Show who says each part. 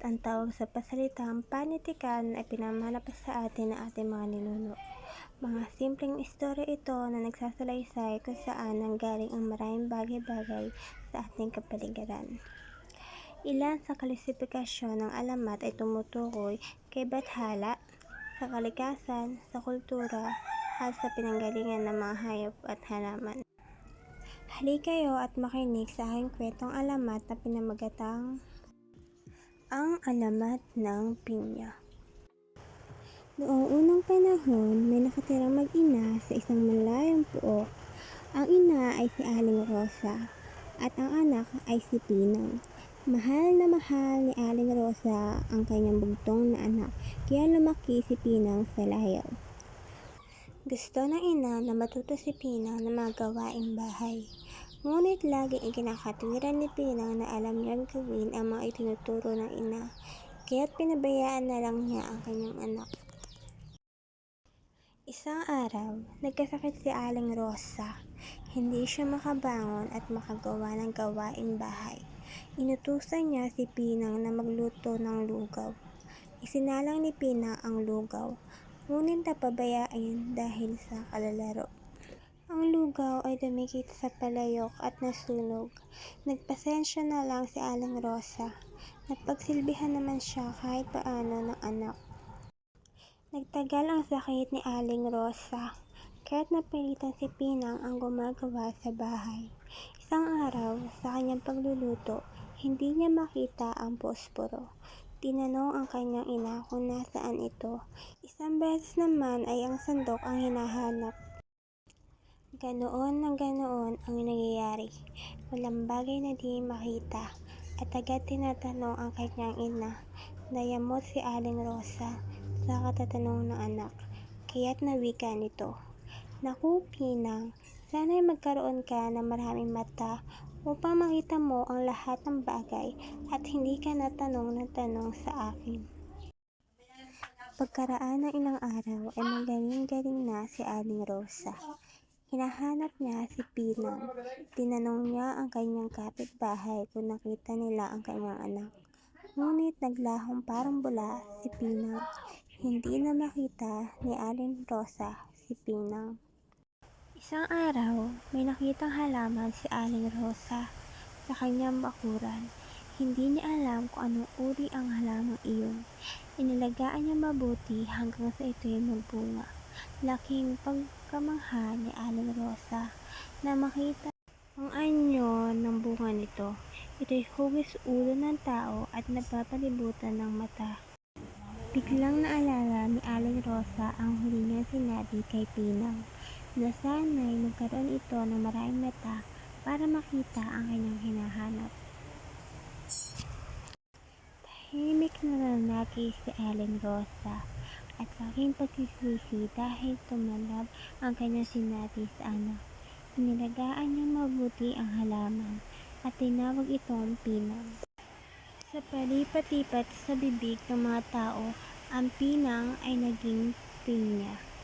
Speaker 1: ang tawag sa pasalitang panitikan ay pinamana pa sa atin ng ating mga ninuno. Mga simpleng istorya ito na nagsasalaysay kung saan nanggaling ang maraming bagay-bagay sa ating kapaligiran. Ilan sa klasifikasyon ng alamat ay tumutukoy kay bathala, sa kalikasan, sa kultura, at sa pinanggalingan ng mga hayop at halaman. Halika kayo at makinig sa aking kwentong alamat na pinamagatang Ang Alamat ng Pinya. Noong unang panahon, may nakatirang mag-ina sa isang malayong puok. Ang ina ay si Aling Rosa at ang anak ay si Pinang. Mahal na mahal ni Aling Rosa ang kanyang bugtong na anak, kaya lumaki si Pinang sa layaw. Gusto ng ina na matuto si Pinang na mga gawaing bahay. Ngunit laging ikinakatwiran ni Pinang na alam niyang gawin ang mga itinuturo ng ina, kaya't pinabayaan na lang niya ang kanyang anak. Isang araw, nagkasakit si Aling Rosa. Hindi siya makabangon at makagawa ng gawaing bahay. Inutusan niya si Pinang na magluto ng lugaw. Isinalang ni Pinang ang lugaw, ngunit napabayaan dahil sa kalalaro. Ang lugaw ay dumikit sa palayok at nasunog. Nagpasensya na lang si Aling Rosa. Napagsilbihan naman siya kahit paano ng anak. Nagtagal ang sakit ni Aling Rosa, kaya't napilitan si Pinang ang gumagawa sa bahay. Isang araw, sa kanyang pagluluto, hindi niya makita ang posporo. Tinanong ang kanyang ina kung nasaan ito. Isang beses naman ay ang sandok ang hinahanap. Ganoon ng ganoon ang nangyayari. Walang bagay na di makita at agad tinatanong ang kanyang ina. Nayamot si Aling Rosa sa katatanong ng anak, kaya't nawika nito. Naku, Pinang, sana'y magkaroon ka ng maraming mata upang makita mo ang lahat ng bagay at hindi ka natanong ng tanong sa akin. Pagkaraan ng ilang araw ay magaling-galing na si Aling Rosa. Hinahanap niya si Pinang. Tinanong niya ang kanyang kapitbahay kung nakita nila ang kanyang anak. Ngunit naglahong parang bula si Pinang. Hindi na makita ni Aling Rosa si Pinang. Isang araw, may nakitang halaman si Aling Rosa sa kanyang bakuran. Hindi niya alam kung anong uri ang halamang iyon. Inalagaan niya mabuti hanggang sa ito'y magbunga. Laking pagkamangha ni Aling Rosa na makita ang anyo ng bunga nito. Ito'y hugis ulo ng tao at napapalibutan ng mata. Biglang naalala ni Aling Rosa ang huli niyang sinabi kay Pinang na sana'y magkaroon ito ng maraming mata para makita ang kanyang hinahanap. Tahimik na nanaki si Aling Rosa at laking pagsisisi dahil tumalab ang kanyang sinabi sa anak. Inilagaan niyang mabuti ang halaman at tinawag itong pinang. Sa palipat-lipat sa bibig ng mga tao, ang pinang ay naging pinya.